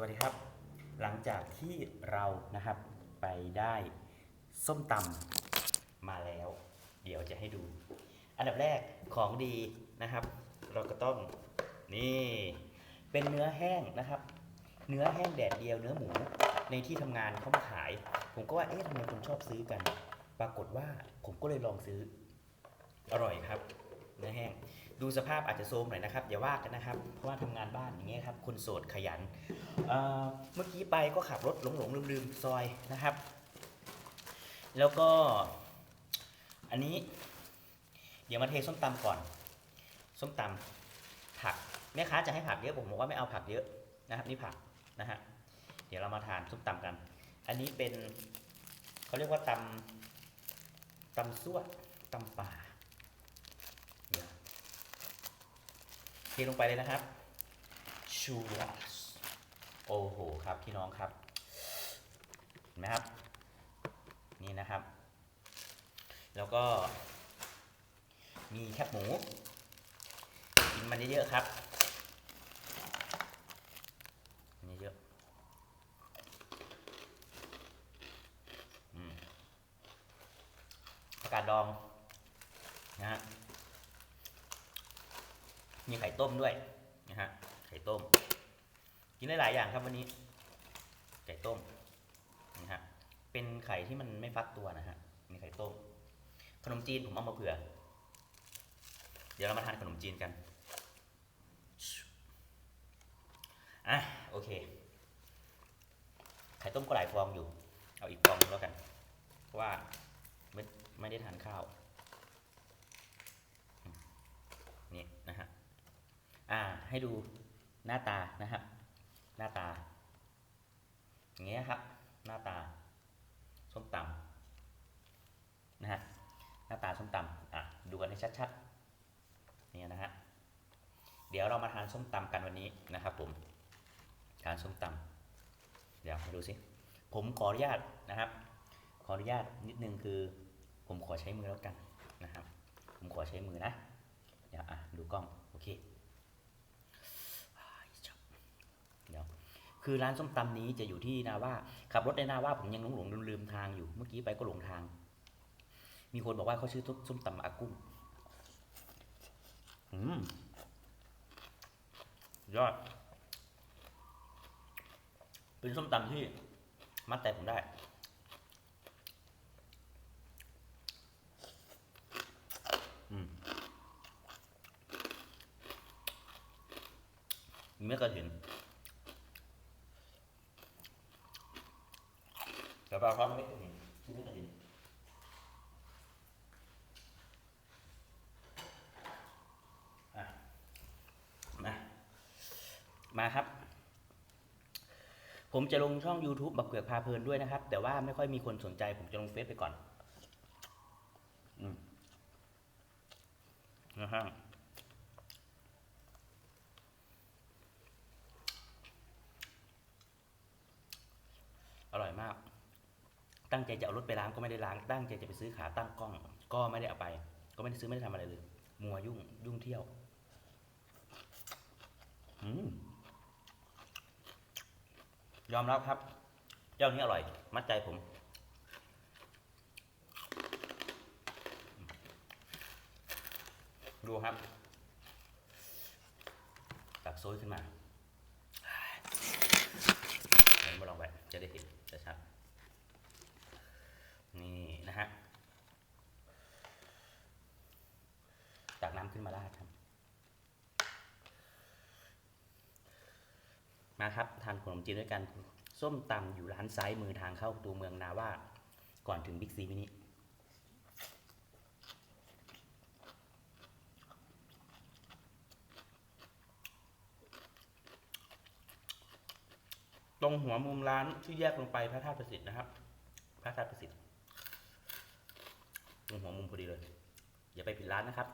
วัสดีครับ หลังจากที่เรานะครับไปได้ส้มตำมาแล้ว เดี๋ยวจะให้ดู อันดับแรกของดีนะครับ เราก็ต้องนี่เป็นเนื้อแห้งนะครับ เนื้อแห้งแดดเดียวเนื้อหมูในที่ทำงานเขามาขาย ผมก็ว่าเอ๊ะทำไมคนชอบซื้อกัน ปรากฏว่าผมก็เลยลองซื้อ อร่อยครับ ดูสภาพอาจจะโซมหน่อยนะครับอย่าว่ากันนะครับ เพราะว่าทำงานบ้านอย่างเงี้ยครับคนโสดขยันเเมื่อกี้ไปก็ขับรถหลงหลงลืมลืมๆซอยนะครับ แล้วก็อันนี้ เดี๋ยวมาเทส้มตำก่อน ส้มตำผักแม่ค้าจะให้ผักเยอะผมบอกว่าไม่เอาผักเยอะนะครับ นี่ผักนะฮะเดี๋ยวเรามาทานส้มตำกัน อันนี้เป็นเขาเรียกว่าตำตำซั่วตำป่าเดี๋ยวเท ลงไปเลยนะครับชูรัสโอ้โหครับพี่น้องครับเห็นไหมครับ นี่นะครับ แล้วก็มีแคบหมูกินมันเยอะๆครับมันเยอะอืมผักกาดดองนะฮะ มีไข่ต้มด้วยนะฮะไข่ต้ม กินได้หลายอย่างครับวันนี้ไก่ต้มนะฮะเป็นไข่ที่มันไม่ฟักตัวนะฮะมีไข่ต้ม ขนมจีนผมเอามาเผื่อ เดี๋ยวเรามาทานขนมจีนกันอะโอเค ไข่ต้มก็หลายฟองอยู่ เอาอีกฟองนึงแล้วกันเพราะว่าไม่ไม่ได้ทานข้าวอืมนี่นะฮะ อ่าให้ดูหน้าตานะฮะหน้าตา อย่างเงี้ยครับ หน้าตาส้มตำนะฮะหน้าตาส้มตำอะดูกันให้ชัดๆนี่ยนะฮะเดี๋ยวเรามาทานส้มตำกันวันนี้นะครับ ผมทานส้มตำเดี๋ยวมาดูสิผมขออนุญาตนะครับ ขออนุญาตนิดนึงคือผมขอใช้มือแล้วกันนะครับ ผมขอใช้มือนะเดี๋ยวอะดูกล้องโอเคอ่าจับเดี๋ยว คือร้านส้มตำนี้จะอยู่ที่นาว่าขับรถในนาว่าผมยังหลงหลงลืมลืมทางอยู่เมื่อกี้ไปก็หลงทาง มีคนบอกว่าเขาชื่อส้มตำอากุ้งอืมยอด เป็นส้มตำที่ มัดใจผมได้ อืมมีเมื่อกระถิ่น เดี๋ยวเราทอดไม่กระถินที่ไม่กระถินอะมามาครับ ผมจะลงช่อง YouTube บักเกือกพาเพลินด้วยนะครับ แต่ว่าไม่ค่อยมีคนสนใจ ผมจะลงเฟซไปก่อน อืมนะฮะอร่อยมาก ตั้งใจจะเอารถไปล้างก็ไม่ได้ล้าง ตั้งใจจะไปซื้อขาตั้งกล้อง ก็ไม่ได้เอาไป ก็ไม่ได้ซื้อไม่ได้ทำอะไรเลย มัวยุ่งยุ่งเที่ยวอยอมรับครับ เจ้านี้อร่อย มัดใจผม ดูครับ ตักโซยขึ้นมาเดี๋ยวมาลองไปจะได้เห็นจะชัด นี่นะฮะตักน้ำขึ้นมาราดครับ มาครับทานขนมจีนด้วยกัน ส้มตำอยู่ร้านซ้ายมือทางเข้าตัวเมืองนาว่า ก่อนถึงบิ๊กซีมินิตรงหัวมุมร้านที่แยกลงไปพระธาตุประสิทธิ์นะครับ พระธาตุประสิทธิ์ ตรงหัวมุมพอดีเลย อย่าไปผิดร้านนะครับ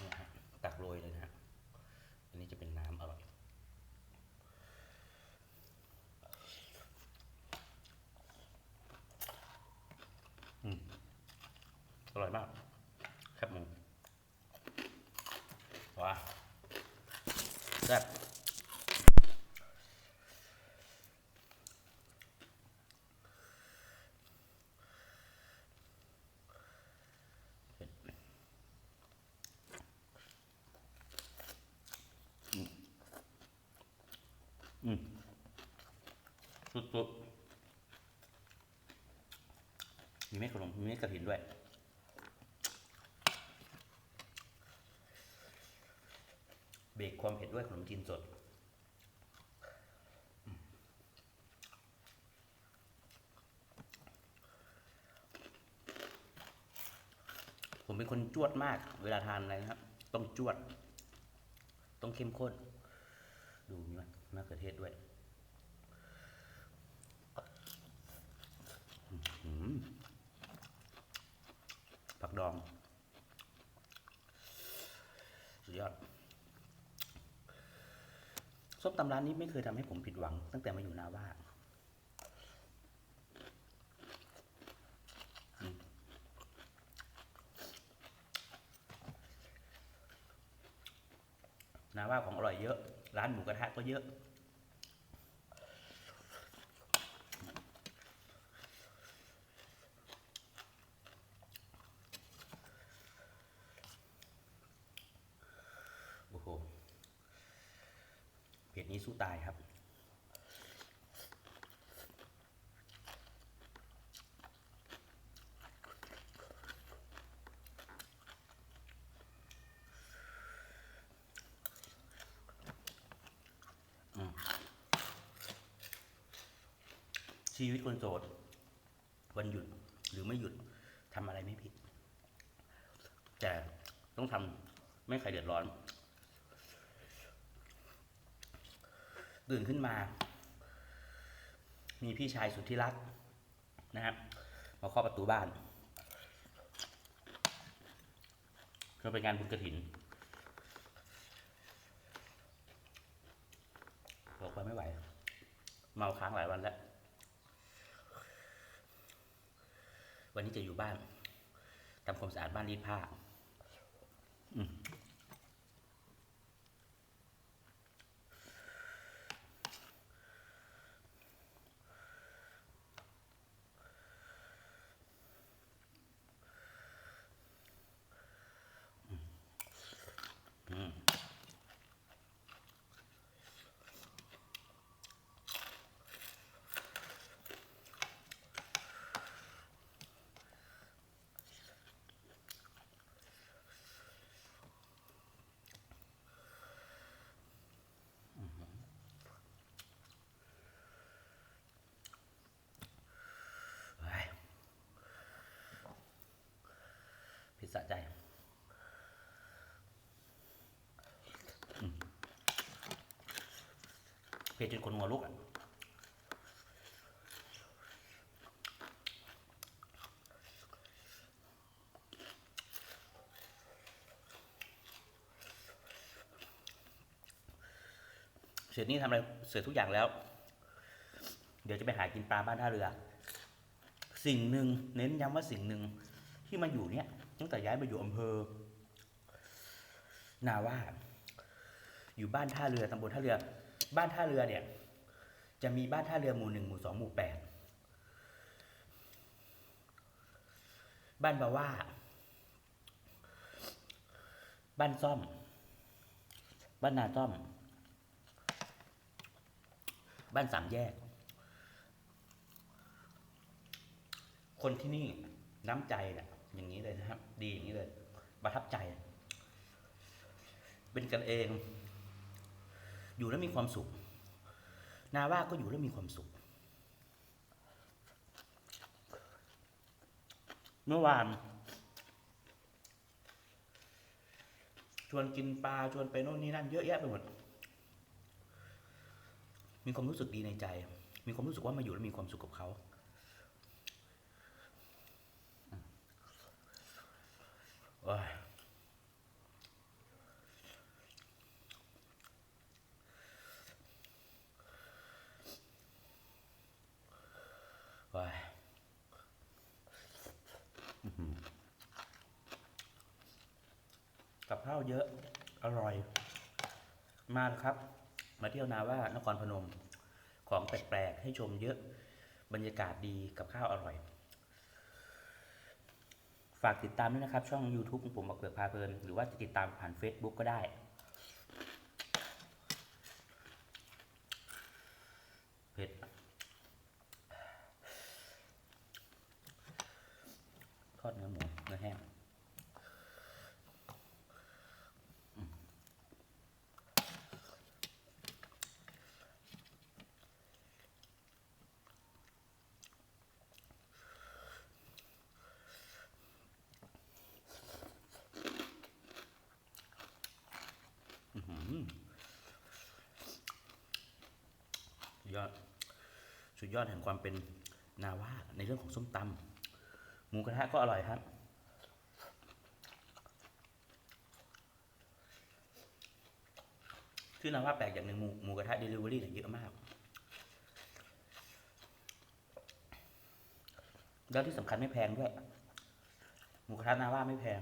นี่ฮะตักโรยเลยนะฮะ อันนี้จะเป็นน้ำอร่อย อืม อร่อยมากแคบหมูว้าแซ่บ อืมสุดๆมีเม็ดขนมมีเม็ดกระถินด้วย เบรกความเผ็ดด้วยขนมจีนสดผมเป็นคนจวดมาก เวลาทานอะไรนะครับ ต้องจวด ต้องเข้มข้น มะเขือเทศด้วยผักดอง สุดยอด ส้มตำร้านนี้ไม่เคยทำให้ผมผิดหวัง ตั้งแต่มาอยู่นาว่านาว่าของอร่อยเยอะ ร้านหมูกระทะก็เยอะ โอ้โหเผ็ดนี้สู้ตายครับ ชีวิตคนโสด วันหยุดหรือไม่หยุดทำอะไรไม่ผิด แต่ต้องทำไม่ใครเดือดร้อน ตื่นขึ้นมา มีพี่ชายสุดที่รักนะครับมาเคาะประตูบ้านเพื่อเป็นงานบุญกระถินบอกว่าไม่ไหว เมาค้างหลายวันแล้ว วันนี้จะอยู่บ้านทำความสะอาดบ้านรีดผ้า อืม พิซซ่าใจเผ็ดจนคนหัวลุกอะเสร็จนี้ทำอะไรเสร็จทุกอย่างแล้ว เดี๋ยวจะไปหากินปลาบ้านท่าเรือ สิ่งหนึ่งเน้นย้ำว่าสิ่งหนึ่งที่มาอยู่เนี่ย ตั้งแต่ย้ายมาอยู่อำเภอ นาว่า อยู่บ้านท่าเรือตำบลท่าเรือ บ้านท่าเรือเนี่ย จะมีบ้านท่าเรือหมู่หนึ่งหมู่สองหมู่แปดบ้านบาว่า บ้านซ่อม บ้านนาซ่อม บ้านสามแยก คนที่นี่น้ำใจเนี่ย อย่างนี้เลยนะครับ ดีอย่างนี้เลย ประทับใจ เป็นกันเอง อยู่แล้วมีความสุข นาว่าก็อยู่แล้วมีความสุข เมื่อวานชวนกินปลาชวนไปโน่นนี่นั่นเยอะแยะไปหมด มีความรู้สึกดีในใจ มีความรู้สึกว่ามาอยู่แล้วมีความสุขกับเขา โอ้ยโอ้ยกับข้าวเยอะ อร่อย มาครับ มาเที่ยวนาว่านครพนม ของแปลกๆให้ชมเยอะ บรรยากาศดีกับข้าวอร่อย ฝากติดตามด้วยนะครับ ช่อง YouTube ของผมบักเบิกพาเพลิน หรือว่าจะติดตามผ่าน Facebook ก็ได้ เผ็ด ทอดเนื้อหมูเนื้อแห้ง อื้อหือสุด ยอด สุดยอดแห่งความเป็นนาว่าในเรื่องของส้มตำหมูกระทะก็อร่อยครับที่นาว่าแปลกอย่างหนึ่งหมูหมูกระทะเดลิเวอรี่เนี่ยเยอะมาก แล้วที่สำคัญไม่แพงด้วย หมูกระทะนาว่าไม่แพง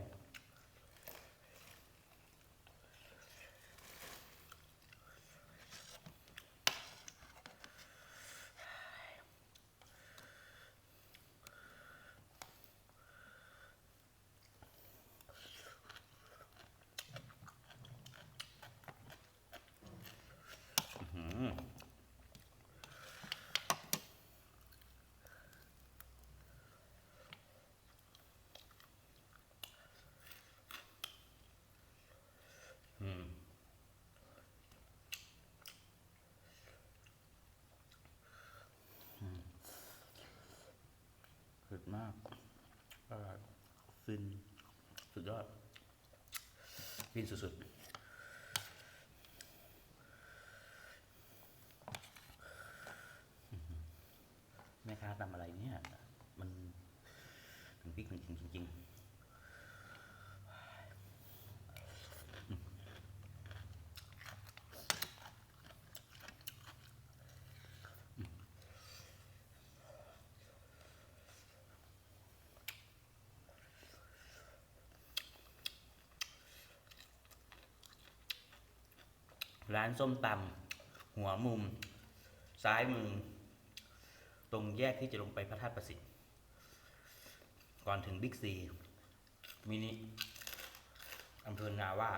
อืมอืมอืมเผ็ดมากอร่อยึ้น สุดยอดฟินสุดๆแม่ค้าทำอะไรเนี่ย มันถึงพริกจริงจริง ร้านส้มตำหัวมุม ซ้ายมือ ตรงแยกที่จะลงไปพระธาตุประสิทธิ์ ก่อนถึงบิ๊กซี มินิอำเภอนาว่า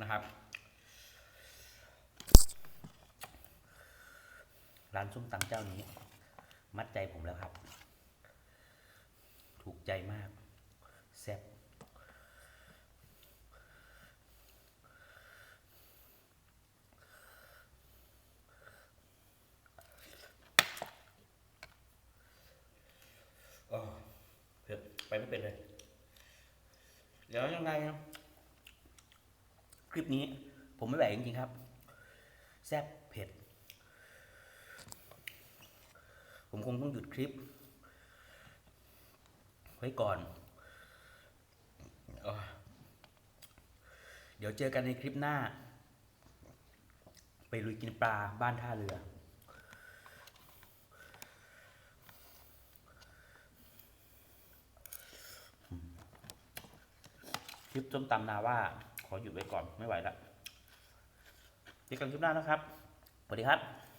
นะครับ ร้านส้มตำเจ้านี้ มัดใจผมแล้วครับ ถูกใจมาก แซ่บอ้อเผ็ดไปไม่ เป็นเลย เดี๋ยวยังไงนะคลิปนี้ผมไม่ไหวจริงๆครับ แซ่บเผ็ด ผมคงต้องหยุดคลิป ไว้ก่อนเอ่อเดี๋ยวเจอกันในคลิปหน้า ไปลุยกินปลาบ้านท่าเรือ คลิปส้มตำนาว่า ขอหยุดไว้ก่อนไม่ไหวแล้วเจอกันคลิปหน้านะครับสวัสดีครับ